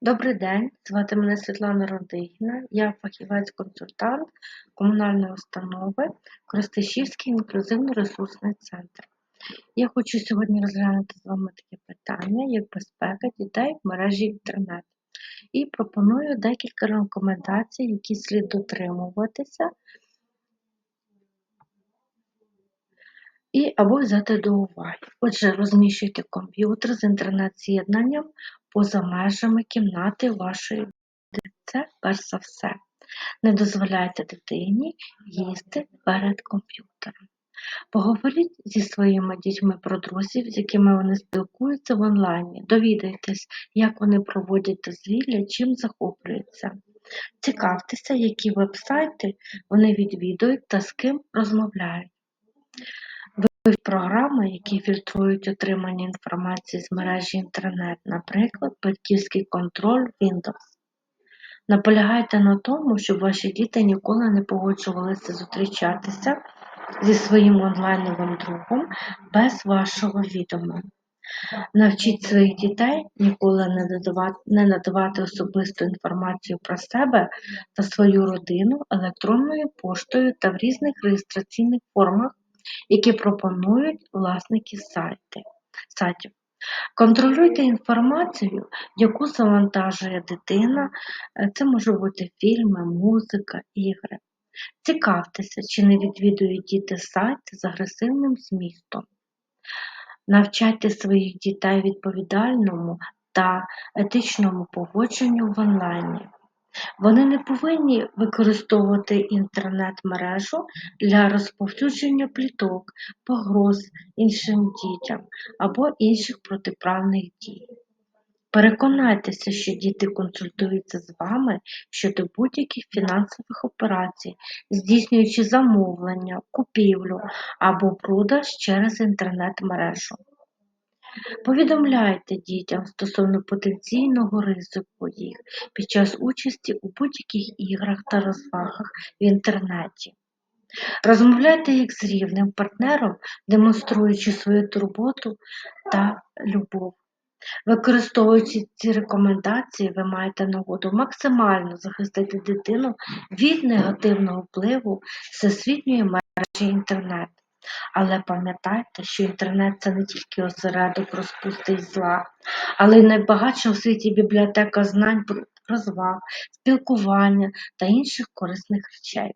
Добрий день, звати мене Світлана Родигіна, я фахівець-консультант комунальної установи Коростишівський інклюзивно-ресурсний центр. Я хочу сьогодні розглянути з вами таке питання, як безпека дітей в мережі інтернет. І пропоную декілька рекомендацій, які слід дотримуватися і або взяти до уваги. Отже, розміщуйте комп'ютер з інтернет-з'єднанням поза межами кімнати вашої дитини. Це перш за все. Не дозволяйте дитині їсти перед комп'ютером. Поговоріть зі своїми дітьми про друзів, з якими вони спілкуються в онлайні. Довідайтесь, як вони проводять дозвілля, чим захоплюються. Цікавтеся, які веб-сайти вони відвідують та з ким розмовляють. Програми, які фільтрують отримання інформації з мережі інтернет, наприклад, батьківський контроль Windows. Наполягайте на тому, щоб ваші діти ніколи не погоджувалися зустрічатися зі своїм онлайновим другом без вашого відома. Навчіть своїх дітей ніколи не надавати особисту інформацію про себе та свою родину електронною поштою та в різних реєстраційних формах, які пропонують власники сайти, сайтів. Контролюйте інформацію, яку завантажує дитина, е, це може бути фільми, музика, ігри. Цікавтеся, чи не відвідують діти сайти з агресивним змістом. Навчайте своїх дітей відповідальному та етичному поводженню в онлайні. Вони не повинні використовувати інтернет-мережу для розповсюдження пліток, погроз іншим дітям або інших протиправних дій. Переконайтеся, що діти консультуються з вами щодо будь-яких фінансових операцій, здійснюючи замовлення, купівлю або продаж через інтернет-мережу. Повідомляйте дітям стосовно потенційного ризику їх під час участі у будь-яких іграх та розвагах в інтернеті. Розмовляйте як з рівним партнером, демонструючи свою турботу та любов. Використовуючи ці рекомендації, ви маєте нагоду максимально захистити дитину від негативного впливу всесвітньої мережі інтернет. Але пам'ятайте, що інтернет це не тільки осередок розпусти й зла, але й найбагатша у світі бібліотека знань, розваг, спілкування та інших корисних речей.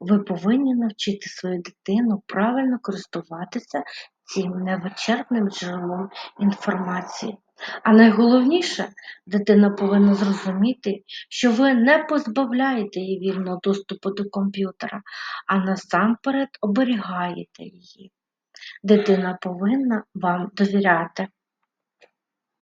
Ви повинні навчити свою дитину правильно користуватися цим невичерпним джерелом інформації. А найголовніше, дитина повинна зрозуміти, що ви не позбавляєте її вільного доступу до комп'ютера, а насамперед оберігаєте її. Дитина повинна вам довіряти.